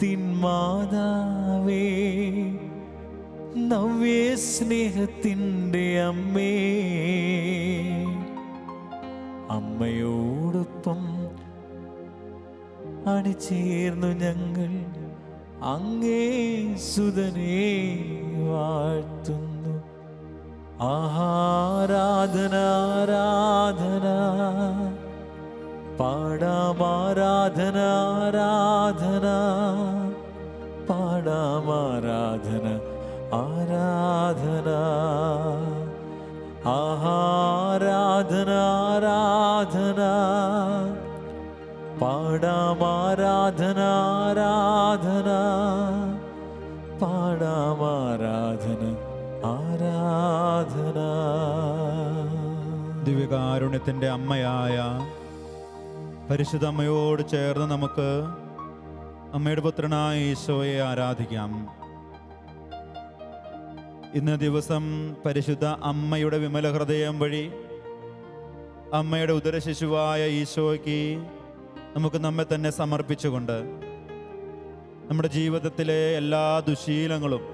ദിവ്യകാരുണ്യത്തിൻ മാതാവേ നവ്യ സ്നേഹത്തിന്റെ അമ്മേ അമ്മയോടൊപ്പം അണിചേർന്നു ഞങ്ങൾ അങ്ങേ സുതനെ വാഴ്ത്തുന്നു. ആഹാരാധന ആരാധന പാടാമാരാധന ആരാധന. പാടാമാരാധന ആരാധന. ആഹാരാധന ആരാധന. പാടാമാരാധന ആരാധന. പാടാമാരാധന ആരാധന. ദിവ്യകാരുണ്യത്തിന്റെ അമ്മയായ പരിശുദ്ധ അമ്മയോട് ചേർന്ന് നമുക്ക് അമ്മയുടെ പുത്രനായ ഈശോയെ ആരാധിക്കാം. ഇന്ന് ദിവസം പരിശുദ്ധ അമ്മയുടെ വിമല ഹൃദയം വഴി അമ്മയുടെ ഉദരശിശുവായ ഈശോയ്ക്ക് നമുക്ക് നമ്മെ തന്നെ സമർപ്പിച്ചുകൊണ്ട് നമ്മുടെ ജീവിതത്തിലെ എല്ലാ ദുശീലങ്ങളും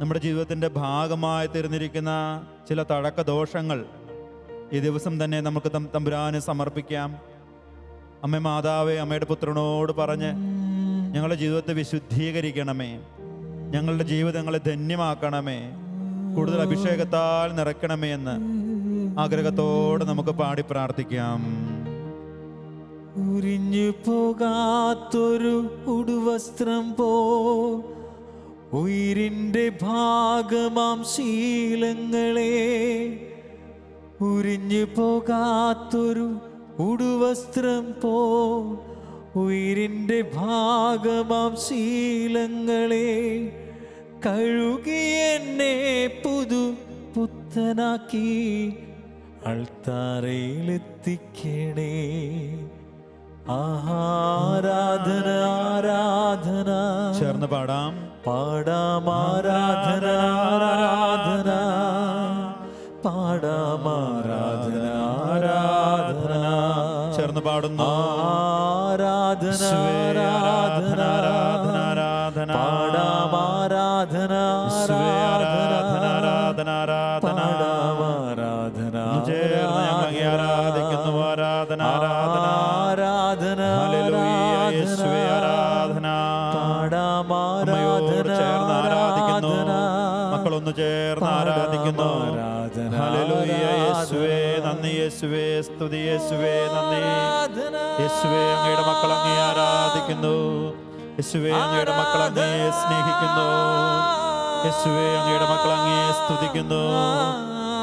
നമ്മുടെ ജീവിതത്തിന്റെ ഭാഗമായി തീർന്നിരിക്കുന്ന ചില തടക്ക ദോഷങ്ങൾ ഈ ദിവസം തന്നെ നമുക്ക് തമ്പുരാന് സമർപ്പിക്കാം. അമ്മ മാതാവേ അമ്മയുടെ പുത്രനോട് പറഞ്ഞ് ഞങ്ങളുടെ ജീവിതത്തെ വിശുദ്ധീകരിക്കണമേ. ഞങ്ങളുടെ ജീവിതങ്ങളെ ധന്യമാക്കണമേ. കൂടുതൽ അഭിഷേകത്താൽ നിറയ്ക്കണമേ എന്ന് ആഗ്രഹത്തോടെ നമുക്ക് പാടി പ്രാർത്ഥിക്കാം. ഉരിഞ്ഞു പോകാത്തൊരു ഉടുവസ്ത്രം പോ. ഉയിരിന്റെ ഭാഗമാം ശീലങ്ങളെ. ഉരിഞ്ഞു പോകാത്തൊരു ഉടുവസ്ത്രം പോ ഉയിരിന്റെ ഭാഗമാം ശീലങ്ങളെ കഴുകി എന്നെ പുതു പുത്തനാക്കി അൾത്താരയിലെത്തിക്കണേ ആരാധന ആരാധന. ചേർന്ന് പാടാം. പാടാം ആരാധന ആരാധന. പാടാം ആരാധന ആരാധന. പാടുന്നു. ആരാധന ആരാധന ആരാധന. ആരാധന പാടാം ആരാധന ആരാധന ആരാധന ആരാധന. ആരാധന. ഒന്ന് ചേർന്ന് ഞങ്ങൾ ആരാധിക്കുന്നു ആരാധന ആരാധന. ആരാധന യേശുവേ സ്തുതി യേശുവേ നന്ദി. യേശുവേ അങ്ങയുടെ മക്കൾ അങ്ങേ ആരാധിക്കുന്നു. യേശുവേ അങ്ങയുടെ മക്കൾ അങ്ങേ സ്നേഹിക്കുന്നു. യേശുവേ അങ്ങയുടെ മക്കൾ അങ്ങേ സ്തുതിക്കുന്നു.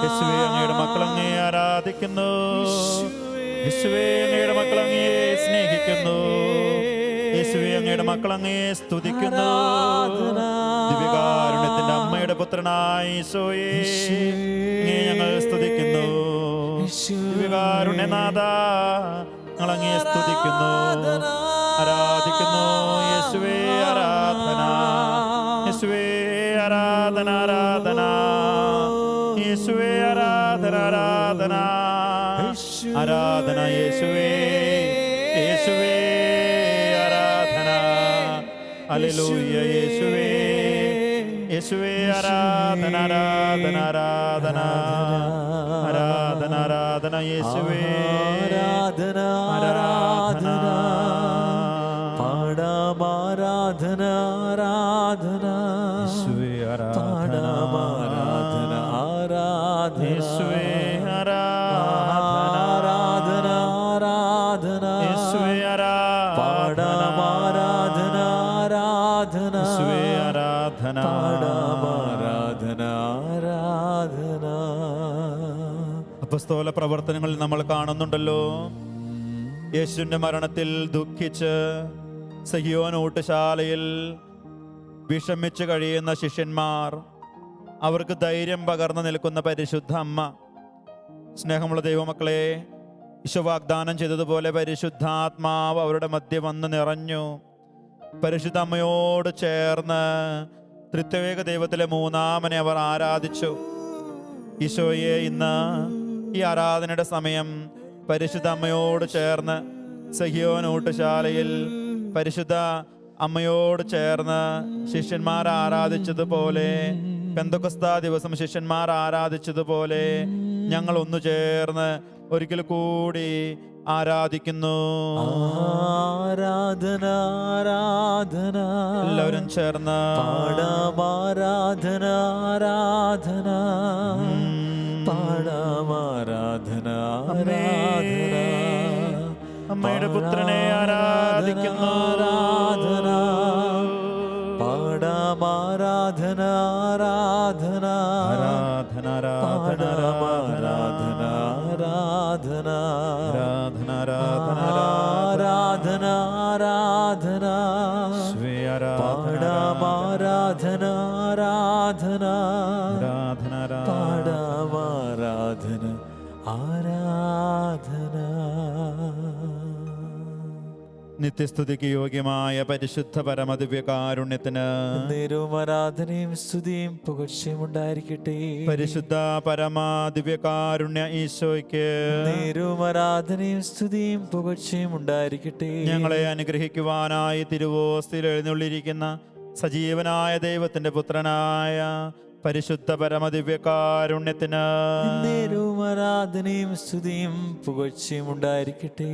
യേശുവേ അങ്ങയുടെ മക്കൾ അങ്ങേ ആരാധിക്കുന്നു. യേശുവേ അങ്ങയുടെ മക്കൾ അങ്ങേ സ്നേഹിക്കുന്നു. യേശുവേ അങ്ങയുടെ മക്കൾ അങ്ങേ സ്തുതിക്കുന്നു. ദിവ്യകാരുണ്യത്തിന്റെ അമ്മയുടെ പുത്രനായ ഈശോയെ അങ്ങേ ഞങ്ങൾ ദിവ്യകാരുണ്യനാഥ ഞങ്ങൾ അങ്ങേ സ്തുതിക്കുന്നു. ആരാധിക്കുന്നു. യേശുവേ ആരാധന. യേശുവേ ആരാധന ആരാധന. യേശുവേ ആരാധന ആരാധന. ആരാധന യേശുവേ. യേശുവേ ആരാധന. ഹല്ലേലൂയ യേശുവേ. യേശുവേ ആരാധന ആരാധന ആരാധന ആരാധന ആരാധന യേശുവേ. ആരാധന ആരാധന. പാടാമാരാധന ആരാധന. പ്രവർത്തനങ്ങളിൽ നമ്മൾ കാണുന്നുണ്ടല്ലോ. യേശുവിന്റെ മരണത്തിൽ ദുഃഖിച്ച് സഹിയോൻ ഊട്ടുശാലയിൽ വിഷമിച്ച് കഴിയുന്ന ശിഷ്യന്മാർ അവർക്ക് ധൈര്യം പകർന്നു നിൽക്കുന്ന പരിശുദ്ധ അമ്മ സ്നേഹമുള്ള ദൈവമക്കളെ ഈശോ വാഗ്ദാനം ചെയ്തതുപോലെ പരിശുദ്ധാത്മാവ് അവരുടെ മധ്യ വന്ന് നിറഞ്ഞു. പരിശുദ്ധ അമ്മയോട് ചേർന്ന് തൃത്വേക ദൈവത്തിലെ മൂന്നാമനെ അവർ ആരാധിച്ചു. ഈശോയെ ഇന്ന് ഈ ആരാധനയുടെ സമയം പരിശുദ്ധ അമ്മയോട് ചേർന്ന് സഹിയോൻ ഊട്ടുശാലയിൽ പരിശുദ്ധ അമ്മയോട് ചേർന്ന് ശിഷ്യന്മാർ ആരാധിച്ചതുപോലെ പെന്തക്കൊസ്താ ദിവസം ശിഷ്യന്മാർ ആരാധിച്ചതുപോലെ ഞങ്ങൾ ഒന്നു ചേർന്ന് ഒരിക്കൽ കൂടി ആരാധിക്കുന്നു. ആരാധന ആരാധന. എല്ലാവരും ചേർന്ന് ആരാധന ആരാധന. അമ്മയുടെ പുത്രനെ ആരാധിക്കുന്നു. നിത്യസ്തുതിക്ക് യോഗ്യമായ പരിശുദ്ധ പരമദിവ്യകാരുണ്യത്തിന് നേരവും ആരാധനയും സ്തുതിയും പുകഴ്ചയും ഉണ്ടായിരിക്കട്ടെ. പരിശുദ്ധ പരമദിവ്യകാരുണ്യ ഈശോയ്ക്ക് നേരവും ആരാധനയും സ്തുതിയും പുകഴ്ചയും ഉണ്ടായിരിക്കട്ടെ. ഞങ്ങളെ അനുഗ്രഹിക്കുവാനായി തിരുവോസ്തിയിൽ എഴുന്നള്ളിരിക്കുന്ന സജീവനായ ദൈവത്തിന്റെ പുത്രനായ പരിശുദ്ധ പരമദിവ്യകാരുണ്യത്തിന് നേരവും ആരാധനയും സ്തുതിയും പുകഴ്ചയും ഉണ്ടായിരിക്കട്ടെ.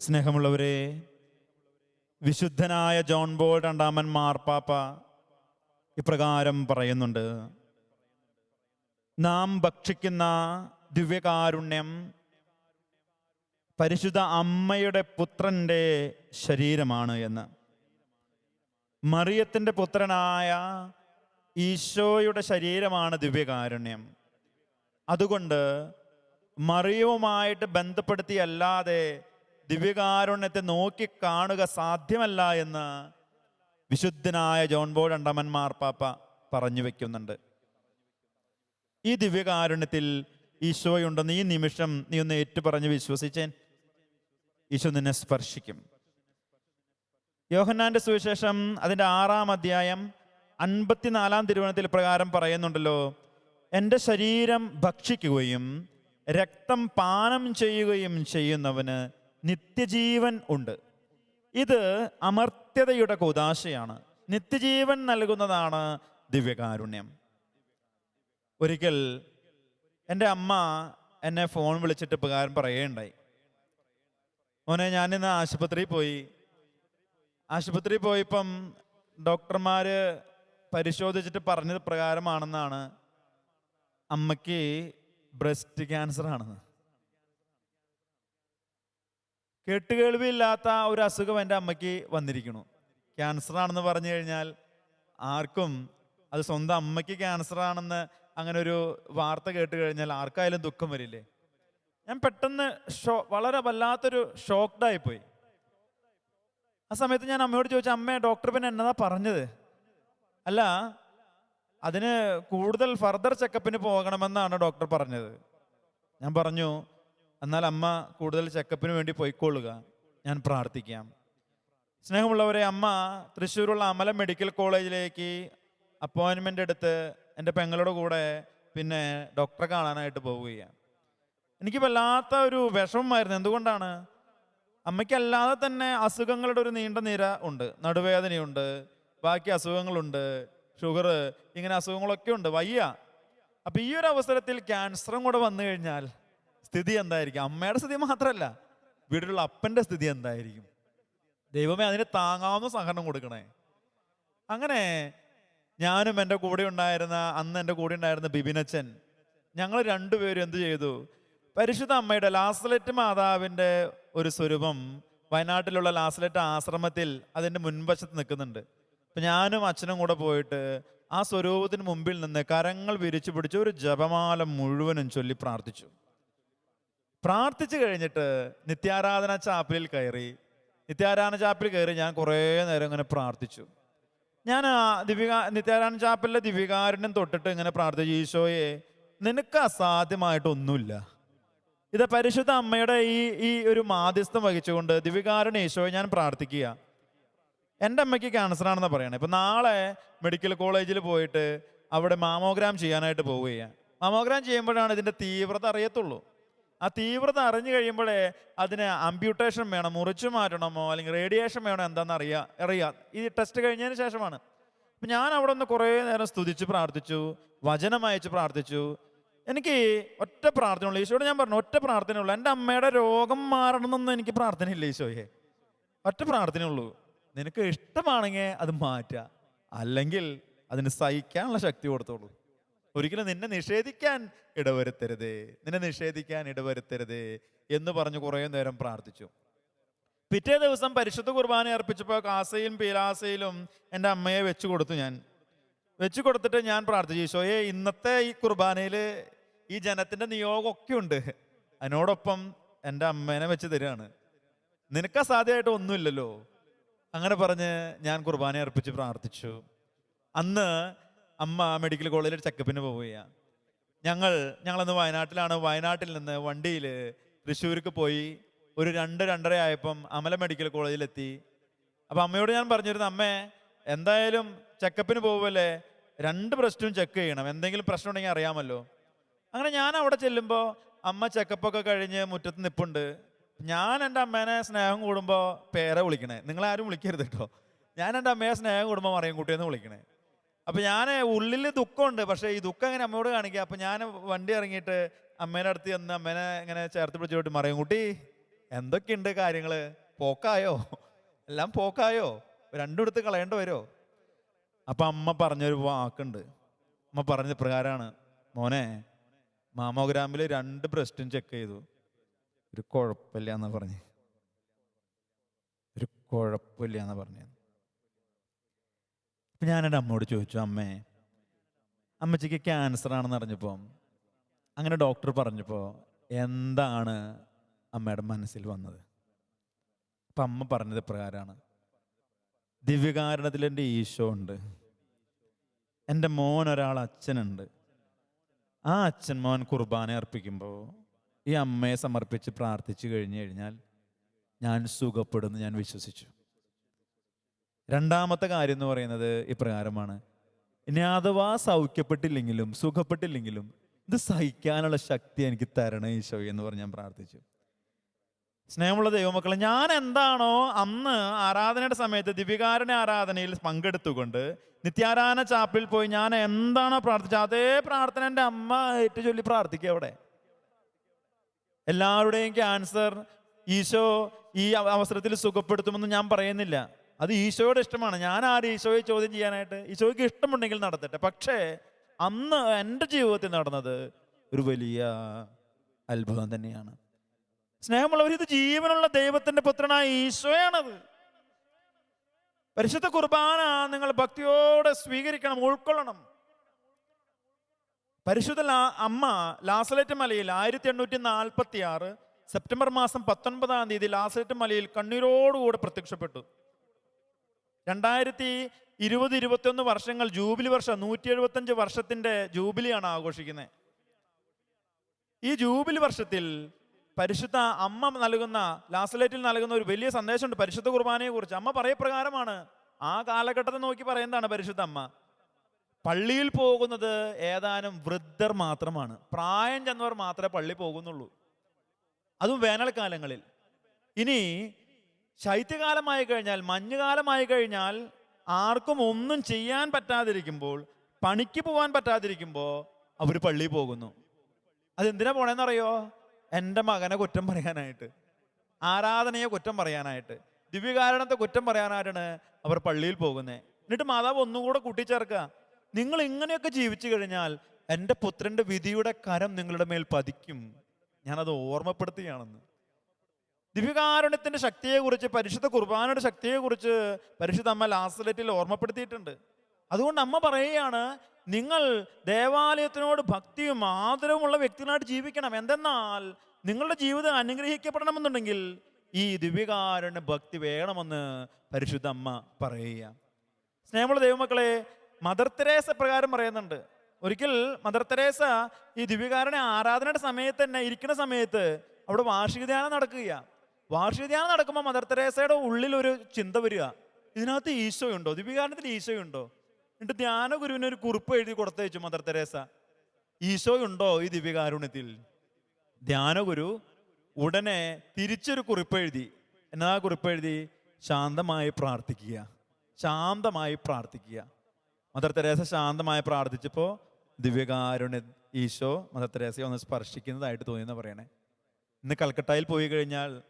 സ്നേഹമുള്ളവരെ വിശുദ്ധനായ ജോൺ ബോൾ രണ്ടാമൻ മാർപ്പാപ്പ ഇപ്രകാരം പറയുന്നുണ്ട്. നാം ഭക്ഷിക്കുന്ന ദിവ്യകാരുണ്യം പരിശുദ്ധ അമ്മയുടെ പുത്രന്റെ ശരീരമാണ് എന്ന്. മറിയത്തിന്റെ പുത്രനായ ഈശോയുടെ ശരീരമാണ് ദിവ്യകാരുണ്യം. അതുകൊണ്ട് മറിയവുമായിട്ട് ബന്ധപ്പെടുത്തിയല്ലാതെ ദിവ്യകാരുണ്യത്തെ നോക്കി കാണുക സാധ്യമല്ല എന്ന് വിശുദ്ധനായ ജോൺ ബോൾ രണ്ടാമൻ മാർപ്പാപ്പ പറഞ്ഞു വെക്കുന്നുണ്ട്. ഈ ദിവ്യകാരുണ്യത്തിൽ ഈശോയുണ്ടെന്ന് ഈ നിമിഷം നീ ഒന്ന് ഏറ്റുപറഞ്ഞ് വിശ്വസിച്ചേൻ. ഈശോ നിന്നെ സ്പർശിക്കും. യോഹന്നാന്റെ സുവിശേഷം അതിന്റെ ആറാം അധ്യായം അൻപത്തിനാലാം തിരുവനത്തിൽ പ്രകാരം പറയുന്നുണ്ടല്ലോ എന്റെ ശരീരം ഭക്ഷിക്കുകയും രക്തം പാനം ചെയ്യുകയും ചെയ്യുന്നവന് നിത്യജീവൻ ഉണ്ട്. ഇത് അമർത്യതയുടെ കുതാശയാണ് നിത്യജീവൻ നൽകുന്നതാണ് ദിവ്യകാരുണ്യം. ഒരിക്കൽ എന്റെ അമ്മ എന്നെ ഫോൺ വിളിച്ചിട്ട് ഉപകാരം പറയുകയുണ്ടായി. മോനെ ഞാനിന്ന് ആശുപത്രിയിൽ പോയി. ആശുപത്രിയിൽ പോയിപ്പം ഡോക്ടർമാർ പരിശോധിച്ചിട്ട് പറഞ്ഞത് പ്രകാരമാണെന്നാണ്. അമ്മയ്ക്ക് ബ്രസ്റ്റ് ക്യാൻസർ ആണെന്ന്. കേട്ടുകേൾവിയില്ലാത്ത ഒരു അസുഖം എന്റെ അമ്മയ്ക്ക് വന്നിരിക്കുന്നു. ക്യാൻസർ ആണെന്ന് പറഞ്ഞു കഴിഞ്ഞാൽ ആർക്കും അത് സ്വന്തം അമ്മയ്ക്ക് ക്യാൻസർ ആണെന്ന് അങ്ങനെ ഒരു വാർത്ത കേട്ട് കഴിഞ്ഞാൽ ആർക്കായാലും ദുഃഖം വരില്ലേ? ഞാൻ പെട്ടെന്ന് ഷോ വളരെ വല്ലാത്തൊരു ഷോക്ക്ഡായി പോയി ആ സമയത്ത് ഞാൻ അമ്മയോട് ചോദിച്ചു അമ്മേ ഡോക്ടർ പിന്നെ എന്നതാ പറഞ്ഞത്? അല്ല അതിന് കൂടുതൽ ഫർദർ ചെക്കപ്പിന് പോകണമെന്നാണ് ഡോക്ടർ പറഞ്ഞത്. ഞാൻ പറഞ്ഞു എന്നാൽ അമ്മ കൂടുതൽ ചെക്കപ്പിന് വേണ്ടി പോയിക്കൊള്ളുക. ഞാൻ പ്രാർത്ഥിക്കാം. സ്നേഹമുള്ളവരെ അമ്മ തൃശ്ശൂരുള്ള അമല മെഡിക്കൽ കോളേജിലേക്ക് അപ്പോയിൻമെന്റ് എടുത്ത് എന്റെ പെങ്ങളുടെ കൂടെ പിന്നെ ഡോക്ടറെ കാണാനായിട്ട് പോവുകയാണ്. എനിക്ക് വല്ലാത്ത ഒരു വിഷമമായിരുന്നു. എന്തുകൊണ്ടാണ്? അമ്മയ്ക്കല്ലാതെ തന്നെ അസുഖങ്ങളുടെ ഒരു നീണ്ട നിര ഉണ്ട്. നടുവേദനയുണ്ട്. ബാക്കി അസുഖങ്ങളുണ്ട്. ഷുഗർ ഇങ്ങനെ അസുഖങ്ങളൊക്കെ ഉണ്ട്. വയ്യ. അപ്പം ഈ ഒരു അവസരത്തിൽ ക്യാൻസറും കൂടെ വന്നു കഴിഞ്ഞാൽ സ്ഥിതി എന്തായിരിക്കും? അമ്മയുടെ സ്ഥിതി മാത്രമല്ല വീട്ടിലുള്ള അപ്പന്റെ സ്ഥിതി എന്തായിരിക്കും? ദൈവമേ അതിന് താങ്ങാവുന്ന സഹനം കൊടുക്കണേ. അങ്ങനെ ഞാനും എന്റെ കൂടെ ഉണ്ടായിരുന്ന അന്ന് എന്റെ കൂടെ ഉണ്ടായിരുന്ന ബിബിനച്ചൻ ഞങ്ങൾ രണ്ടുപേരും എന്ത് ചെയ്തു? പരിശുദ്ധ അമ്മയുടെ ലാസ്ലറ്റ് മാതാവിന്റെ ഒരു സ്വരൂപം വയനാട്ടിലുള്ള ലാസ്ലറ്റ് ആശ്രമത്തിൽ അതിന്റെ മുൻവശത്ത് നിൽക്കുന്നുണ്ട്. അപ്പം ഞാനും അച്ഛനും കൂടെ പോയിട്ട് ആ സ്വരൂപത്തിന് മുമ്പിൽ നിന്ന് കരങ്ങൾ വിരിച്ചു പിടിച്ച് ഒരു ജപമാല മുഴുവനും ചൊല്ലി പ്രാർത്ഥിച്ചു. പ്രാർത്ഥിച്ചു കഴിഞ്ഞിട്ട് നിത്യാരാധന ചാപ്പലിൽ കയറി. നിത്യാരാധന ചാപ്പലിൽ കയറി ഞാൻ കുറേ നേരം ഇങ്ങനെ പ്രാർത്ഥിച്ചു. ഞാൻ ദിവിക നിത്യാരായണ ചാപ്പലിലെ ദിവികാരനും തൊട്ടിട്ട് ഇങ്ങനെ പ്രാർത്ഥിച്ചു ഈശോയെ നിനക്ക് അസാധ്യമായിട്ടൊന്നുമില്ല. ഇത് പരിശുദ്ധ അമ്മയുടെ ഈ ഈ ഒരു മാധ്യസ്ഥം വഹിച്ചുകൊണ്ട് ദിവികാരൻ ഈശോയെ ഞാൻ പ്രാർത്ഥിക്കുക. എന്റെ അമ്മയ്ക്ക് ക്യാൻസർ ആണെന്ന് പറയണേ. ഇപ്പം നാളെ മെഡിക്കൽ കോളേജിൽ പോയിട്ട് അവിടെ മാമോഗ്രാം ചെയ്യാനായിട്ട് പോവുകയാണ്. മാമോഗ്രാം ചെയ്യുമ്പോഴാണ് ഇതിന്റെ തീവ്രത അറിയത്തുള്ളൂ. ആ തീവ്രത അറിഞ്ഞു കഴിയുമ്പോഴേ അതിന് അമ്പ്യൂട്ടേഷൻ വേണം മുറിച്ചു മാറ്റണമോ അല്ലെങ്കിൽ റേഡിയേഷൻ വേണോ എന്താണെന്ന് അറിയാ അറിയാം. ഈ ടെസ്റ്റ് കഴിഞ്ഞതിന് ശേഷമാണ്. അപ്പം ഞാൻ അവിടെ നിന്ന് കുറേ നേരം സ്തുതിച്ച് പ്രാർത്ഥിച്ചു വചനം അയച്ച് പ്രാർത്ഥിച്ചു. എനിക്ക് ഒറ്റ പ്രാർത്ഥന പ്രാർത്ഥനയുള്ളൂ. ഈശോയോട് ഞാൻ പറഞ്ഞു ഒറ്റ പ്രാർത്ഥന പ്രാർത്ഥനയുള്ളൂ. എന്റെ അമ്മയുടെ രോഗം മാറണമെന്നൊന്നും എനിക്ക് പ്രാർത്ഥനയില്ല ഈശോയെ. ഒറ്റ പ്രാർത്ഥന ഉള്ളൂ നിനക്ക് ഇഷ്ടമാണെങ്കിൽ അത് മാറ്റുക. അല്ലെങ്കിൽ അതിന് സഹിക്കാനുള്ള ശക്തി കൊടുത്തോളൂ. ഒരിക്കലും നിന്നെ നിഷേധിക്കാൻ ഇടവരുത്തരുതേ. നിന്നെ നിഷേധിക്കാൻ ഇടവരുത്തരുതേ എന്ന് പറഞ്ഞു കുറേ നേരം പ്രാർത്ഥിച്ചു. പിറ്റേ ദിവസം പരിശുദ്ധ കുർബാന അർപ്പിച്ചപ്പോൾ കാസയിലും പീലാസയിലും എന്റെ അമ്മയെ വെച്ചു കൊടുത്തു ഞാൻ. വെച്ചു കൊടുത്തിട്ട് ഞാൻ പ്രാർത്ഥിച്ചു ഈശോയെ ഇന്നത്തെ ഈ കുർബാനയിൽ ഈ ജനത്തിന്റെ നിയോഗമൊക്കെ ഉണ്ട്. അതിനോടൊപ്പം എന്റെ അമ്മേനെ വെച്ച് തരികയാണ്. നിനക്ക് സാധ്യമായിട്ട് ഒന്നുമില്ലല്ലോ. അങ്ങനെ പറഞ്ഞ് ഞാൻ കുർബാന അർപ്പിച്ച് പ്രാർത്ഥിച്ചു. അന്ന് അമ്മ മെഡിക്കൽ കോളേജിൽ ചെക്കപ്പിന് പോവുകയാണ് ഞങ്ങൾ ഞങ്ങളന്ന് വയനാട്ടിലാണ്. വയനാട്ടിൽ നിന്ന് വണ്ടിയിൽ തൃശ്ശൂർക്ക് പോയി ഒരു രണ്ട് രണ്ടര ആയപ്പം അമല മെഡിക്കൽ കോളേജിലെത്തി അപ്പം അമ്മയോട് ഞാൻ പറഞ്ഞിരുന്നു അമ്മേ എന്തായാലും ചെക്കപ്പിന് പോകുമല്ലേ രണ്ട് പ്രശ്നവും ചെക്ക് ചെയ്യണം. എന്തെങ്കിലും പ്രശ്നം ഉണ്ടെങ്കിൽ അറിയാമല്ലോ. അങ്ങനെ ഞാൻ അവിടെ ചെല്ലുമ്പോൾ അമ്മ ചെക്കപ്പൊക്കെ കഴിഞ്ഞ് മുറ്റത്ത് നിപ്പുണ്ട്. ഞാൻ എന്റെ അമ്മേനെ സ്നേഹം കൂടുമ്പോൾ പേരെ വിളിക്കണേ. നിങ്ങളാരും വിളിക്കരുത് കേട്ടോ. ഞാൻ എന്റെ അമ്മയെ സ്നേഹം കൂടുമ്പോൾ മറിയം കുട്ടിയെന്ന് വിളിക്കണേ. അപ്പം ഞാൻ ഉള്ളിൽ ദുഃഖമുണ്ട്. പക്ഷേ ഈ ദുഃഖം എങ്ങനെ അമ്മയോട് കാണിക്കുക. അപ്പം ഞാൻ വണ്ടി ഇറങ്ങിയിട്ട് അമ്മേനെ അടുത്ത് ചെന്ന് അമ്മേനെ ഇങ്ങനെ ചേർത്ത് പിടിച്ചോട്ട് മറിയും കുട്ടി എന്തൊക്കെയുണ്ട് കാര്യങ്ങൾ പോക്കായോ? എല്ലാം പോക്കായോ? രണ്ടും കളയേണ്ടി വരുമോ അപ്പം അമ്മ പറഞ്ഞൊരു വാക്കുണ്ട്. അമ്മ പറഞ്ഞ പ്രകാരമാണ് മോനെ മാമോഗ്രാമിൽ രണ്ട് ബ്രസ്റ്റും ചെക്ക് ചെയ്തു. ഒരു കുഴപ്പമില്ല എന്ന് പറഞ്ഞ്. ഒരു കുഴപ്പമില്ല എന്ന് പറഞ്ഞു. അപ്പൊ എന്റെ അമ്മയോട് ചോദിച്ചു അമ്മേ അമ്മച്ചിക്ക് ക്യാൻസർ ആണെന്ന് അറിഞ്ഞപ്പോൾ അങ്ങനെ ഡോക്ടർ പറഞ്ഞപ്പോൾ എന്താണ് അമ്മയുടെ മനസ്സിൽ വന്നത്? അപ്പം അമ്മ പറഞ്ഞത് പ്രകാരമാണ് ദിവ്യകാരണത്തിൽ എന്റെ ഈശോ ഉണ്ട്. എന്റെ മോൻ ഒരാൾ അച്ഛനുണ്ട്. ആ അച്ഛൻ മോൻ കുർബാന അർപ്പിക്കുമ്പോൾ ഈ അമ്മയെ സമർപ്പിച്ച് പ്രാർത്ഥിച്ചു കഴിഞ്ഞു കഴിഞ്ഞാൽ ഞാൻ സുഖപ്പെടുന്നു ഞാൻ വിശ്വസിച്ചു. രണ്ടാമത്തെ കാര്യം എന്ന് പറയുന്നത് ഇപ്രകാരമാണ്. ഇനി അഥവാ സൗഖ്യപ്പെട്ടില്ലെങ്കിലും സുഖപ്പെട്ടില്ലെങ്കിലും ഇത് സഹിക്കാനുള്ള ശക്തി എനിക്ക് തരണേ ഈശോ എന്ന് പറഞ്ഞ് ഞാൻ പ്രാർത്ഥിച്ചു. സ്നേഹമുള്ള ദൈവമക്കളെ ഞാൻ എന്താണോ അന്ന് ആരാധനയുടെ സമയത്ത് ദിവികാരണ ആരാധനയിൽ പങ്കെടുത്തുകൊണ്ട് നിത്യാരാധന ചാപ്പിൽ പോയി ഞാൻ എന്താണോ പ്രാർത്ഥിച്ചത് അതേ പ്രാർത്ഥന എന്റെ അമ്മ ഏറ്റു ചൊല്ലി പ്രാർത്ഥിക്കുക അവിടെ. എല്ലാവരുടെയും ക്യാൻസർ ഈശോ ഈ അവസരത്തിൽ സുഖപ്പെടുത്തുമെന്ന് ഞാൻ പറയുന്നില്ല. അത് ഈശോയുടെ ഇഷ്ടമാണ്. ഞാൻ ആര് ഈശോയെ ചോദ്യം ചെയ്യാനായിട്ട്? ഈശോയ്ക്ക് ഇഷ്ടമുണ്ടെങ്കിൽ നടത്തട്ടെ. പക്ഷേ അന്ന് എന്റെ ജീവിതത്തിൽ നടന്നത് ഒരു വലിയ അത്ഭുതം തന്നെയാണ്. സ്നേഹമുള്ളവർ ഇത് ജീവനുള്ള ദൈവത്തിന്റെ പുത്രനായ ഈശോയാണത്. പരിശുദ്ധ കുർബാന നിങ്ങൾ ഭക്തിയോടെ സ്വീകരിക്കണം ഉൾക്കൊള്ളണം. പരിശുദ്ധ അമ്മ ലാസലേറ്റ് മലയിൽ ആയിരത്തി എണ്ണൂറ്റി നാൽപ്പത്തി ആറ് സെപ്റ്റംബർ മാസം പത്തൊൻപതാം തീയതി ലാസലേറ്റ് മലയിൽ കണ്ണീരോടുകൂടെ പ്രത്യക്ഷപ്പെട്ടു. രണ്ടായിരത്തി ഇരുപത് ഇരുപത്തിയൊന്ന് വർഷങ്ങൾ ജൂബിലി വർഷം നൂറ്റി എഴുപത്തഞ്ച് വർഷത്തിന്റെ ജൂബിലിയാണ് ആഘോഷിക്കുന്നത്. ഈ ജൂബിലി വർഷത്തിൽ പരിശുദ്ധ അമ്മ നൽകുന്ന ലാസലേറ്റിൽ നൽകുന്ന ഒരു വലിയ സന്ദേശമുണ്ട് പരിശുദ്ധ കുർബാനയെ കുറിച്ച്. അമ്മ പറയപ്രകാരമാണ് ആ കാലഘട്ടത്തെ നോക്കി പറയുന്നതാണ് പരിശുദ്ധ അമ്മ. പള്ളിയിൽ പോകുന്നത് ഏതാനും വൃദ്ധർ മാത്രമാണ്. പ്രായം ചെന്നവർ മാത്രമേ പള്ളി പോകുന്നുള്ളൂ. അതും വേനൽക്കാലങ്ങളിൽ. ഇനി ശൈത്യകാലമായി കഴിഞ്ഞാൽ മഞ്ഞുകാലമായി കഴിഞ്ഞാൽ ആർക്കും ഒന്നും ചെയ്യാൻ പറ്റാതിരിക്കുമ്പോൾ പണിക്ക് പോകാൻ പറ്റാതിരിക്കുമ്പോൾ അവർ പള്ളിയിൽ പോകുന്നു. അതെന്തിനാ പോണേന്നറിയോ? എന്റെ മകനെ കുറ്റം പറയാനായിട്ട്. ആരാധനയെ കുറ്റം പറയാനായിട്ട്. ദിവ്യകാരണത്തെ കുറ്റം പറയാനായിട്ടാണ് അവർ പള്ളിയിൽ പോകുന്നത് എന്നിട്ട് മാതാവ് ഒന്നും കൂടെ കൂട്ടിച്ചേർക്കുക. നിങ്ങൾ ഇങ്ങനെയൊക്കെ ജീവിച്ചു കഴിഞ്ഞാൽ എന്റെ പുത്രന്റെ വിധിയുടെ കരം നിങ്ങളുടെ മേൽ പതിക്കും. ഞാനത് ഓർമ്മപ്പെടുത്തുകയാണെന്ന്. ദിവ്യകാരുണ്യത്തിന്റെ ശക്തിയെക്കുറിച്ച് പരിശുദ്ധ കുർബാനയുടെ ശക്തിയെക്കുറിച്ച് പരിശുദ്ധ അമ്മ ലാസ്ലറ്റിൽ ഓർമ്മപ്പെടുത്തിയിട്ടുണ്ട്. അതുകൊണ്ട് അമ്മ പറയുകയാണ് നിങ്ങൾ ദേവാലയത്തിനോട് ഭക്തിയും ആദരവുമുള്ള വ്യക്തികളായിട്ട് ജീവിക്കണം. എന്തെന്നാൽ നിങ്ങളുടെ ജീവിതം അനുഗ്രഹിക്കപ്പെടണമെന്നുണ്ടെങ്കിൽ ഈ ദിവ്യകാരുണ്യ ഭക്തി വേണമെന്ന് പരിശുദ്ധ അമ്മ പറയുക സ്നേഹമുള്ള ദൈവമക്കളെ മദർ തെരേസ പ്രകാരം പറയുന്നുണ്ട്. ഒരിക്കൽ മദർ തെരേസ ഈ ദിവ്യകാരണ ആരാധനയുടെ സമയത്ത് തന്നെ ഇരിക്കുന്ന സമയത്ത് അവിടെ വാർഷിക ധ്യാനം നടക്കുകയാണ്. വാർഷിക ധ്യാനം നടക്കുമ്പോൾ മദർ തെരേസയുടെ ഉള്ളിൽ ഒരു ചിന്ത വരിക. ഇതിനകത്ത് ഈശോയുണ്ടോ? ദിവ്യകാരണത്തിൽ ഈശോയുണ്ടോ? എന്നിട്ട് ധ്യാന ഗുരുവിന് ഒരു കുറിപ്പ് എഴുതി കൊടുത്തയച്ചു മദർ തെരേസ. ഈശോയുണ്ടോ ഈ ദിവ്യകാരുണ്യത്തിൽ? ധ്യാനഗുരു ഉടനെ തിരിച്ചൊരു കുറിപ്പ് എഴുതി. എന്നാ കുറിപ്പ് എഴുതി? ശാന്തമായി പ്രാർത്ഥിക്കുക. ശാന്തമായി പ്രാർത്ഥിക്കുക. മദർ തെരേസ ശാന്തമായി പ്രാർത്ഥിച്ചപ്പോൾ ദിവ്യകാരുണ്യ ഈശോ മദർ തെരേസയെ ഒന്ന് സ്പർശിക്കുന്നതായിട്ട് തോന്നിയെന്ന് പറയണേ. ഇന്ന് കൽക്കട്ടയിൽ പോയി കഴിഞ്ഞാൽ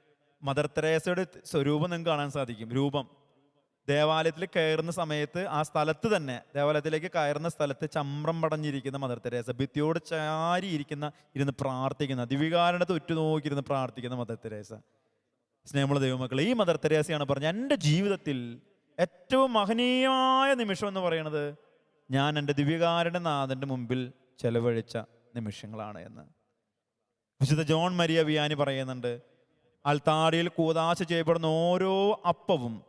മദർ തെരേസയുടെ സ്വരൂപം നിങ്ങൾക്ക് കാണാൻ സാധിക്കും. രൂപം. ദേവാലയത്തിൽ കയറുന്ന സമയത്ത് ആ സ്ഥലത്ത് തന്നെ ദേവാലയത്തിലേക്ക് കയറുന്ന സ്ഥലത്ത് ചമ്രം പടഞ്ഞിരിക്കുന്ന മദർ തെരേസ ഭിത്തിയോട് ചാരിയിരിക്കുന്ന ഇരുന്ന് പ്രാർത്ഥിക്കുന്ന ദിവികാരണത്തെ ഉറ്റുനോക്കിയിരുന്ന് പ്രാർത്ഥിക്കുന്ന മദർ തെരേസ. സ്നേഹമുള്ള ദൈവമക്കൾ ഈ മദർ തെരേസയാണ് പറഞ്ഞത് എന്റെ ജീവിതത്തിൽ ഏറ്റവും മഹനീയമായ നിമിഷം എന്ന് പറയുന്നത് ഞാൻ എന്റെ ദിവ്യകാരുടെ നാഥന്റെ മുമ്പിൽ ചെലവഴിച്ച നിമിഷങ്ങളാണ് എന്ന്. വിശുദ്ധ ജോൺ മരിയ വിയാനി പറയുന്നുണ്ട് അൽത്താടിയിൽ കൂതാശ ചെയ്യപ്പെടുന്ന ഓരോ അപ്പവും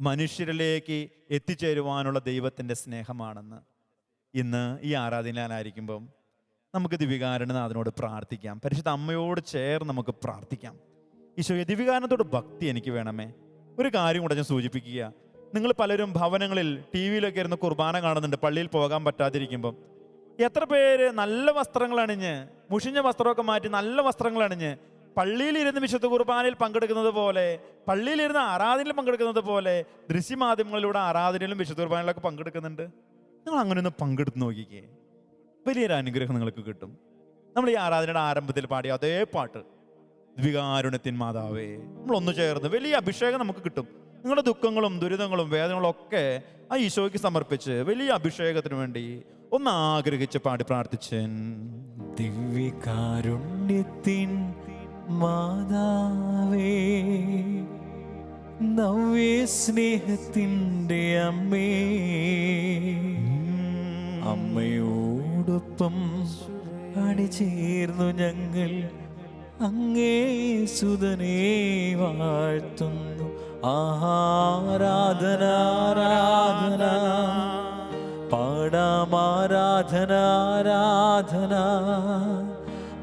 മനുഷ്യരിലേക്ക് എത്തിച്ചേരുവാനുള്ള ദൈവത്തിന്റെ സ്നേഹമാണെന്ന് ഇന്ന് ഈ ആരാധനയിലായിരിക്കുമ്പം നമുക്ക് ദിവികാരണനാഥനോട് പ്രാർത്ഥിക്കാം. പരിശുദ്ധ അമ്മയോട് ചേർന്ന് നമുക്ക് പ്രാർത്ഥിക്കാം. ഈശോ ദിവികാരണത്തോട് ഭക്തി എനിക്ക് വേണമേ. ഒരു കാര്യം കൂടെ ഞാൻ സൂചിപ്പിക്കുക. നിങ്ങൾ പലരും ഭവനങ്ങളിൽ ടി വിയിലൊക്കെ ഇരുന്ന് കുർബാന കാണുന്നുണ്ട്. പള്ളിയിൽ പോകാൻ പറ്റാതിരിക്കുമ്പം. എത്ര പേര് നല്ല വസ്ത്രങ്ങൾ അണിഞ്ഞ് മുഷിഞ്ഞ വസ്ത്രമൊക്കെ മാറ്റി നല്ല വസ്ത്രങ്ങൾ അണിഞ്ഞ് പള്ളിയിലിരുന്ന് വിശുദ്ധ കുർബാനയിൽ പങ്കെടുക്കുന്നത് പോലെ പള്ളിയിലിരുന്ന് ആരാധനയിൽ പങ്കെടുക്കുന്നത് പോലെ ദൃശ്യമാധ്യമങ്ങളിലൂടെ ആരാധനയിലും വിശുദ്ധ കുർബാനയിലൊക്കെ പങ്കെടുക്കുന്നുണ്ട്. നിങ്ങൾ അങ്ങനെ ഒന്ന് പങ്കെടുത്ത് നോക്കിക്കേ. വലിയൊരു അനുഗ്രഹം നിങ്ങൾക്ക് കിട്ടും. നമ്മൾ ഈ ആരാധനയുടെ ആരംഭത്തിൽ പാടിയ അതേ പാട്ട് ദ്വികാരുണത്തിൻ മാതാവേ ഒന്ന് ചേർന്ന് വലിയ അഭിഷേകം നമുക്ക് കിട്ടും. നിങ്ങളുടെ ദുഃഖങ്ങളും ദുരിതങ്ങളും വേദനകളും ഒക്കെ ആ ഈശോയ്ക്ക് സമർപ്പിച്ച് വലിയ അഭിഷേകത്തിന് വേണ്ടി ഒന്ന് ആഗ്രഹിച്ച് പാടി പ്രാർത്ഥിച്ചേൻ. ദിവ്യകാരുണ്യത്തിൻ മാതാവേ നവ്യ സ്നേഹത്തിന്റെ അമ്മേ. അമ്മയോടൊപ്പം അണിചേർന്നു ഞങ്ങൾ. അങ്ങേ സുതനെ വാഴ്ത്തുന്നു. ആഹാരാധന ആരാധന. പാടാമാരാധന ആരാധന.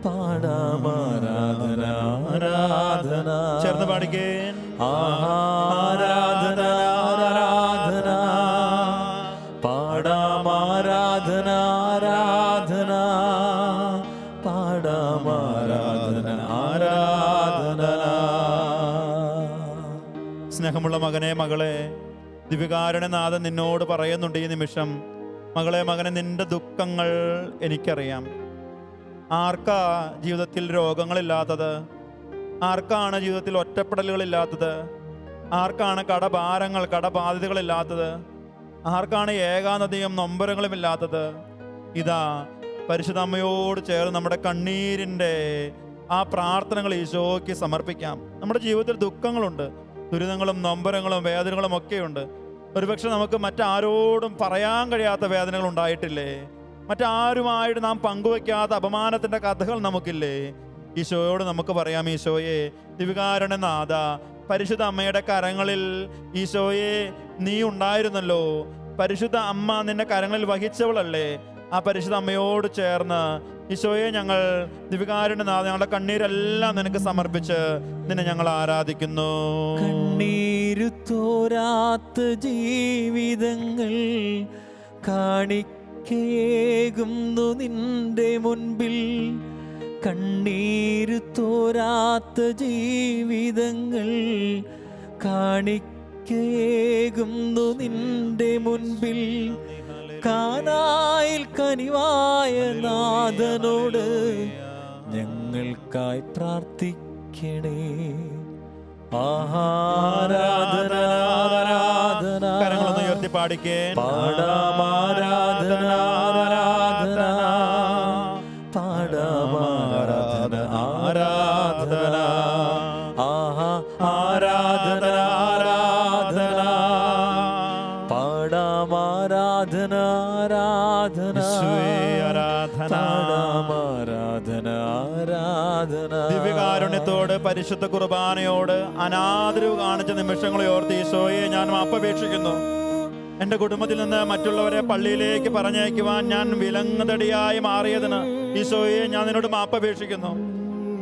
പാടാമാരാധന ആരാധന ആരാധന. ചേർന്ന് പാടിക്കേ. ആരാധന ആരാധന. പാടാം ആരാധന ആരാധന. പാടാമാരാധന ആരാധന സ്നേഹമുള്ള മകനെ മകളെ ദിവ്യകാരണനാഥൻ നിന്നോട് പറയുന്നുണ്ട് ഈ നിമിഷം. മകളെ മകനെ നിന്റെ ദുഃഖങ്ങൾ എനിക്കറിയാം. ആർക്കാ ജീവിതത്തിൽ രോഗങ്ങളില്ലാത്തത്? ആർക്കാണ് ജീവിതത്തിൽ ഒറ്റപ്പെടലുകളില്ലാത്തത്? ആർക്കാണ് കടഭാരങ്ങൾ കടബാധ്യതകളില്ലാത്തത്? ആർക്കാണ് ഏകാന്തതയും നൊമ്പരങ്ങളും ഇല്ലാത്തത് ഇതാ പരിശുദ്ധമ്മയോട് ചേർന്ന് നമ്മുടെ കണ്ണീരിന്റെ ആ പ്രാർത്ഥനകൾ ഈശോയ്ക്ക് സമർപ്പിക്കാം. നമ്മുടെ ജീവിതത്തിൽ ദുഃഖങ്ങളുണ്ട് ദുരിതങ്ങളും നൊമ്പരങ്ങളും വേദനകളും ഒക്കെയുണ്ട്. ഒരുപക്ഷെ നമുക്ക് മറ്റാരോടും പറയാൻ കഴിയാത്ത വേദനകൾ ഉണ്ടായിട്ടില്ലേ? മറ്റാരുമായിട്ട് നാം പങ്കുവെക്കാത്ത അപമാനത്തിന്റെ കഥകൾ നമുക്കില്ലേ? ഈശോയോട് നമുക്ക് പറയാം ഈശോയെ ദിവികാരണ നാഥ പരിശുദ്ധ അമ്മയുടെ കരങ്ങളിൽ ഈശോയെ നീ ഉണ്ടായിരുന്നല്ലോ. പരിശുദ്ധ അമ്മ നിന്റെ കരങ്ങളിൽ വഹിച്ചവളല്ലേ? ആ പരിശുദ്ധ അമ്മയോട് ചേർന്ന് ഈശോയെ ഞങ്ങൾ ദിവികാരുടെ നാഥ ഞങ്ങളുടെ കണ്ണീരെല്ലാം നിനക്ക് സമർപ്പിച്ച് നിന്നെ ഞങ്ങൾ ആരാധിക്കുന്നു. കണ്ണീരു തോരാത്ത ജീവിതങ്ങൾ കാണിക്കേകുന്നു നിന്റെ മുൻപിൽ. കണ്ണീര് തോരാത്ത ജീവിതങ്ങൾ കാണിക്കേകുന്നു നിന്റെ മുൻപിൽ. കാനായിൽ കനിവായ നാഥനോട് ഞങ്ങൾക്കായി പ്രാർത്ഥിക്കണേ. കരങ്ങളൊന്ന് ഉയർത്തി പാടിക്കേ. പാടാമാരാധന ആരാധന പാടാമാരാധന ആരാധന ആഹാ ആരാധന ആരാധന. പാടാമാരാധന ആരാധന ആരാധന. ദിവ്യകാരുണ്യത്തോട് പരിശുദ്ധ കുർബാനയോട് അനാദരവ് കാണിച്ച നിമിഷങ്ങളെ ഓർത്ത് ഈശോയെ ഞാൻ മാപ്പപേക്ഷിക്കുന്നു. എന്റെ കുടുംബത്തിൽ നിന്ന് മറ്റുള്ളവരെ പള്ളിയിലേക്ക് പറഞ്ഞയക്കുവാൻ ഞാൻ വിലങ്ങതടിയായി മാറിയതിന് ഈശോയെ ഞാൻ നിന്നോട് മാപ്പപേക്ഷിക്കുന്നു.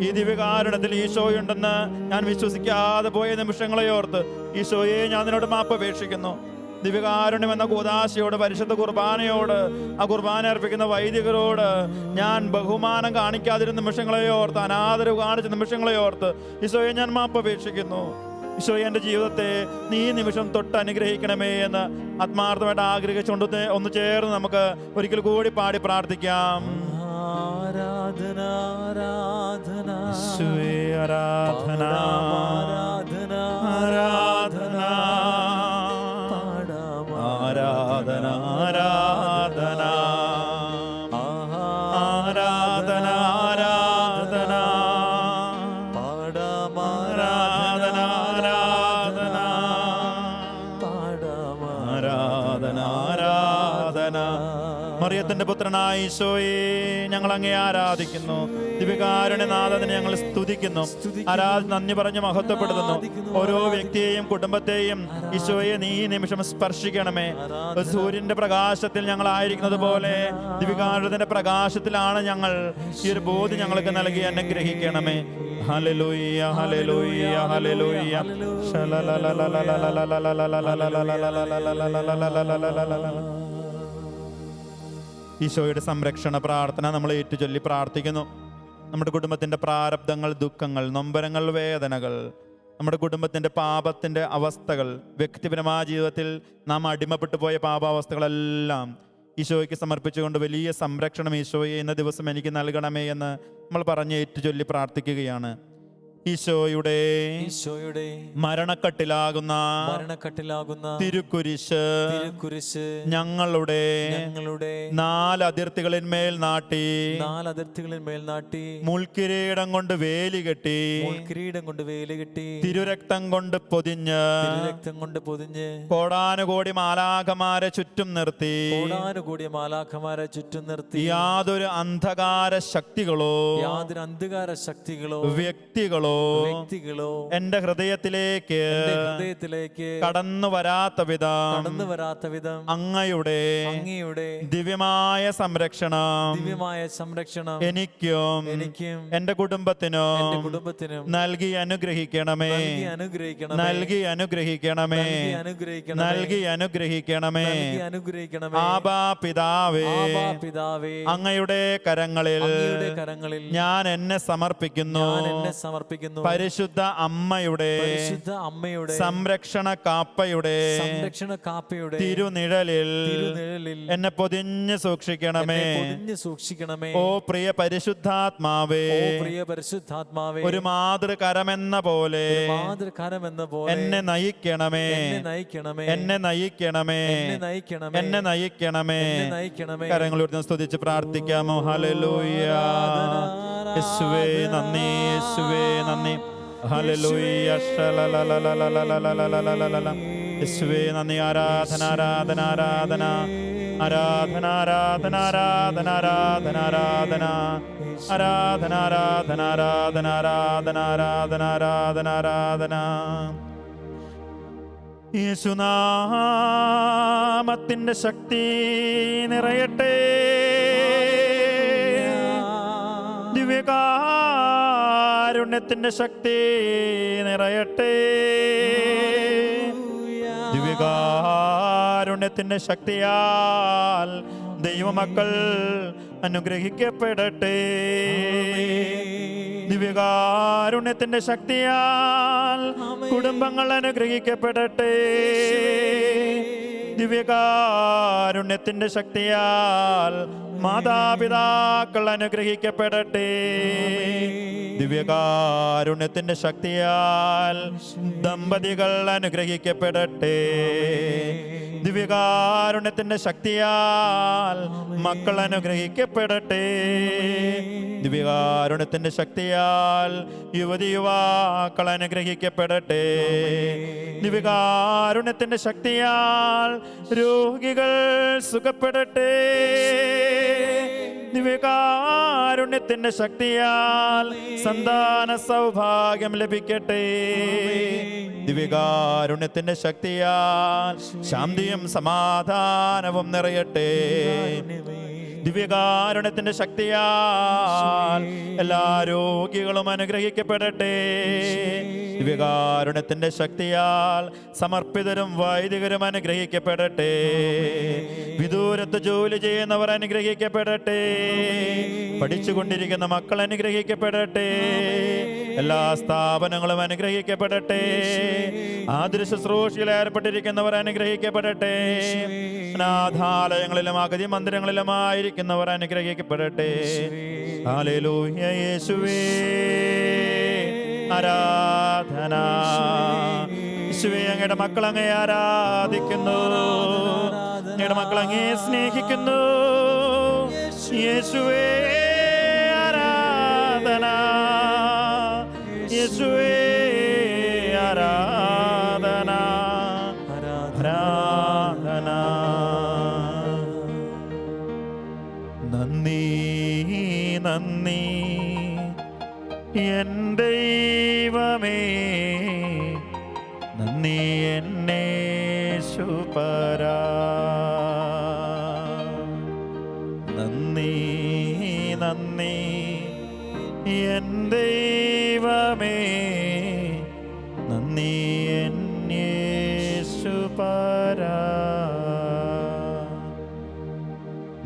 ഈ ദിവ്യകാരണത്തിൽ ഈശോയുണ്ടെന്ന് ഞാൻ വിശ്വസിക്കാതെ പോയ നിമിഷങ്ങളെ ഓർത്ത് ഈശോയെ ഞാൻ നിന്നോട് മാപ്പപേക്ഷിക്കുന്നു. ദിവ്യകാരുണ്യം എന്ന കൂതാശയോട് പരിശുദ്ധ കുർബാനയോട് ആ കുർബാന അർപ്പിക്കുന്ന വൈദികരോട് ഞാൻ ബഹുമാനം കാണിക്കാതിരുന്ന നിമിഷങ്ങളെ ഓർത്ത് അനാദരവ് കാണിച്ച നിമിഷങ്ങളെ ഓർത്ത് ഈശോയെ ഞാൻ മാപ്പപേക്ഷിക്കുന്നു ഈശോയെ എന്റെ ജീവിതത്തെ നീ നിമിഷം തൊട്ട് അനുഗ്രഹിക്കണമേ എന്ന് ആത്മാർത്ഥമായിട്ട് ആഗ്രഹിച്ചുകൊണ്ട് ഒന്ന് ചേർന്ന് നമുക്ക് ഒരിക്കൽ കൂടി പാടി പ്രാർത്ഥിക്കാം. ആരാധന ആരാധന. ആരാധന. ഈശോയെ ഞങ്ങൾ അങ്ങേ ആരാധിക്കുന്നു. ദിവ്യകാരുണ്യനാഥനെ ഞങ്ങൾ സ്തുതിക്കുന്നു. ആരാധന നന്ദി പറഞ്ഞ് മഹത്വപ്പെടുത്തുന്നു. ഓരോ വ്യക്തിയെയും കുടുംബത്തെയും ഈശോയെ നീ നിമിഷം സ്പർശിക്കണമേ. സൂര്യന്റെ പ്രകാശത്തിൽ ഞങ്ങൾ ആയിരിക്കുന്നത് പോലെ ദിവ്യകാരുണ്യത്തിന്റെ പ്രകാശത്തിലാണ് ഞങ്ങൾ ഈ ഒരു ബോധ്യം ഞങ്ങൾക്ക് നൽകി അനുഗ്രഹിക്കണമേ. ഹല്ലേലൂയ ഹല്ലേലൂയ ഹല്ലേലൂയ ഈശോയുടെ സംരക്ഷണ പ്രാർത്ഥന നമ്മൾ ഏറ്റുചൊല്ലി പ്രാർത്ഥിക്കുന്നു. നമ്മുടെ കുടുംബത്തിന്റെ പ്രാരബ്ധങ്ങൾ ദുഃഖങ്ങൾ നൊമ്പരങ്ങൾ വേദനകൾ നമ്മുടെ കുടുംബത്തിന്റെ പാപത്തിന്റെ അവസ്ഥകൾ വ്യക്തിപരമായ ജീവിതത്തിൽ നാം അടിമപ്പെട്ടു പോയ പാപാവസ്ഥകളെല്ലാം ഈശോയ്ക്ക് സമർപ്പിച്ചുകൊണ്ട് വലിയ സംരക്ഷണം ഈശോയെ ഇന്ന ദിവസം എനിക്ക് നൽകണമേ എന്ന് നമ്മൾ പറഞ്ഞ് ഏറ്റുചൊല്ലി പ്രാർത്ഥിക്കുകയാണ്. ഈശോയുടെ ഈശോയുടെ മരണക്കട്ടിലാകുന്ന മരണക്കട്ടിലാകുന്ന തിരുക്കുരിശ് തിരുക്കുരിശ് ഞങ്ങളുടെ ഞങ്ങളുടെ നാല് അതിർത്തികളിന്മേൽ നാട്ടി നാല് അതിർത്തികളിൽ മേൽ നാട്ടി മുൾക്കിരീടം കൊണ്ട് വേലി കെട്ടി മുൾക്കിരീടം കൊണ്ട് വേലി കെട്ടി തിരുരക്തം കൊണ്ട് പൊതിഞ്ഞ് തിരുരക്തം കൊണ്ട് പൊതിഞ്ഞ് കോടാനുകോടി മാലാഖമാരെ ചുറ്റും നിർത്തി കോടാനുകോടി മാലാഖമാരെ ചുറ്റും നിർത്തി യാതൊരു അന്ധകാര ശക്തികളോ യാതൊരു അന്ധകാര ശക്തികളോ വ്യക്തികളോ വ്യക്തികളോ വ്യക്തികളോ എന്റെ ഹൃദയത്തിലേക്ക് ഹൃദയത്തിലേക്ക് കടന്നു വരാത്ത വിധം കടന്നു വരാത്ത വിധം അങ്ങയുടെ അങ്ങയുടെ ദിവ്യമായ സംരക്ഷണം ദിവ്യമായ സംരക്ഷണം എനിക്കും എനിക്കും എന്റെ എന്റെ കുടുംബത്തിനും കുടുംബത്തിനും നൽകി അനുഗ്രഹിക്കണമേ. അനുഗ്രഹിക്കണം നൽകി അനുഗ്രഹിക്കണമേ. അനുഗ്രഹിക്കണം നൽകി അനുഗ്രഹിക്കണമേ. അനുഗ്രഹിക്കണം അനുഗ്രഹിക്കണമേ. ആബാ പിതാവേ. പിതാവേ. അങ്ങയുടെ കരങ്ങളിൽ കരങ്ങളിൽ ഞാൻ എന്നെ സമർപ്പിക്കുന്നു. ഞാൻ എന്നെ സമർപ്പിക്കുന്നു. പരിശുദ്ധ അമ്മയുടെ പരിശുദ്ധ അമ്മയുടെ സംരക്ഷണ കാപ്പയുടെ സംരക്ഷണ കാപ്പയുടെ തിരുനിഴലിൽ തിരുനിഴലിൽ എന്നെ പൊതിഞ്ഞു സൂക്ഷിക്കണമേ. പൊതിഞ്ഞ് സൂക്ഷിക്കണമേ. ഓ പ്രിയ പരിശുദ്ധാത്മാവേ ഓ പ്രിയ പരിശുദ്ധാത്മാവേ ഒരു മാതൃകരമെന്ന പോലെ മാതൃകരമെന്ന എന്ന പോലെ എന്നെ നയിക്കണമേ. നയിക്കണമേ. എന്നെ നയിക്കണമേ. നയിക്കണമേ. എന്നെ നയിക്കണമേ. നയിക്കണമേ. കരങ്ങളൂർന്ന് സ്തുതിച്ച് പ്രാർത്ഥിക്കാമോ? ഹല്ലേലൂയ. യേശുവേ നന്ദി യേശുവേ നന്ദി. യേശുവേ നന്ദി ആരാധന ആരാധന ആരാധന ആരാധന ആരാധന ആരാധന ആരാധന ആരാധന ആരാധന ആരാധന ആരാധന ആരാധന ആരാധന ആരാധന ആരാധന യേശുനാമത്തിന്റെ ശക്തി നിറയട്ടെ ദിവ്യകാരുണ്യത്തിന്റെ ശക്തി നിറയട്ടെ. ദിവ്യകാരുണ്യത്തിന്റെ ശക്തിയാൽ ദൈവമക്കൾ അനുഗ്രഹിക്കപ്പെടട്ടെ. ദിവ്യകാരുണ്യത്തിന്റെ ശക്തിയാൽ കുടുംബങ്ങൾ അനുഗ്രഹിക്കപ്പെടട്ടെ. ദിവ്യകാരുണ്യത്തിന്റെ ശക്തിയാൽ മാതാപിതാക്കൾ അനുഗ്രഹിക്കപ്പെടട്ടെ. ദിവ്യകാരുണ്യത്തിന്റെ ശക്തിയാൽ ദമ്പതികൾ അനുഗ്രഹിക്കപ്പെടട്ടെ. ദിവ്യകാരുണ്യത്തിന്റെ ശക്തിയാൽ മക്കൾ അനുഗ്രഹിക്കപ്പെടട്ടെ. ദിവ്യകാരുണ്യത്തിന്റെ ശക്തിയാൽ യുവതി യുവാക്കൾ അനുഗ്രഹിക്കപ്പെടട്ടെ. ദിവ്യകാരുണ്യത്തിന്റെ ശക്തിയാൽ രോഗികൾ സുഖപ്പെടട്ടെ. ദിവ്യകാരുണ്യത്തിന്റെ ശക്തിയാൽ സന്താന സൗഭാഗ്യം ലഭിക്കട്ടെ. ദിവ്യകാരുണ്യത്തിന്റെ ശക്തിയാൽ ശാന്തിയും സമാധാനവും നിറയട്ടെ. ദിവ്യകാരുണ്യത്തിന്റെ ശക്തിയാൽ എല്ലാ രോഗികളും അനുഗ്രഹിക്കപ്പെടട്ടെ. ദിവ്യകാരുണ്യത്തിന്റെ ശക്തിയാൽ സമർപ്പിതരും വൈദികരും അനുഗ്രഹിക്കപ്പെടട്ടെ. വിദൂരത്ത് ജോലി ചെയ്യുന്നവർ അനുഗ്രഹിക്കപ്പെടട്ടെ. പഠിച്ചുകൊണ്ടിരിക്കുന്ന മക്കൾ അനുഗ്രഹിക്കപ്പെടട്ടെ. എല്ലാ സ്ഥാപനങ്ങളും അനുഗ്രഹിക്കപ്പെടട്ടെ. ആദൃശ ശുശ്രൂഷയിൽ ഏർപ്പെട്ടിരിക്കുന്നവർ അനുഗ്രഹിക്കപ്പെടട്ടെ. അനാഥാലയങ്ങളിലും അഗതി മന്ദിരങ്ങളിലുമായിരിക്കുന്നവർ അനുഗ്രഹിക്കപ്പെടട്ടെ. ഹല്ലേലൂയ യേശുവേ. ആരാധന. യേശുവേ അങ്ങയുടെ മക്കൾ അങ്ങേ ആരാധിക്കുന്നു. അങ്ങയുടെ മക്കൾ അങ്ങേ സ്നേഹിക്കുന്നു. യേശുവേ ആരാധന. യേശുവേ ആരാധന. ആരാധന. ദൈവമേ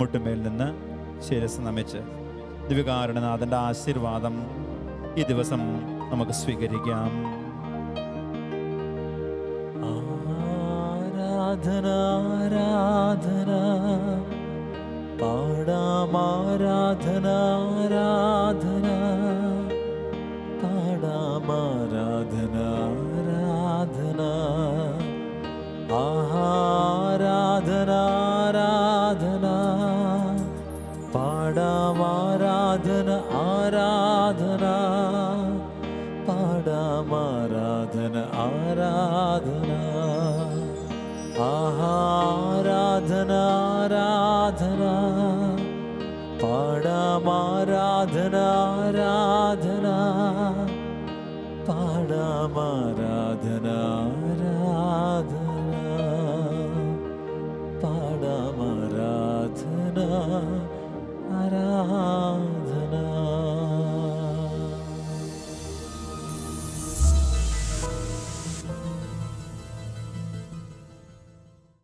മുട്ടുമേൽ നിന്ന് ശിരസ് നമിച്ച്. ദിവ്യകാരുണനാഥന്റെ ആശീർവാദം ഈ ദിവസം നമുക്ക് സ്വീകരിക്കാം. ആരാധന ആരാധന പാടാമാരാധന ആരാധന.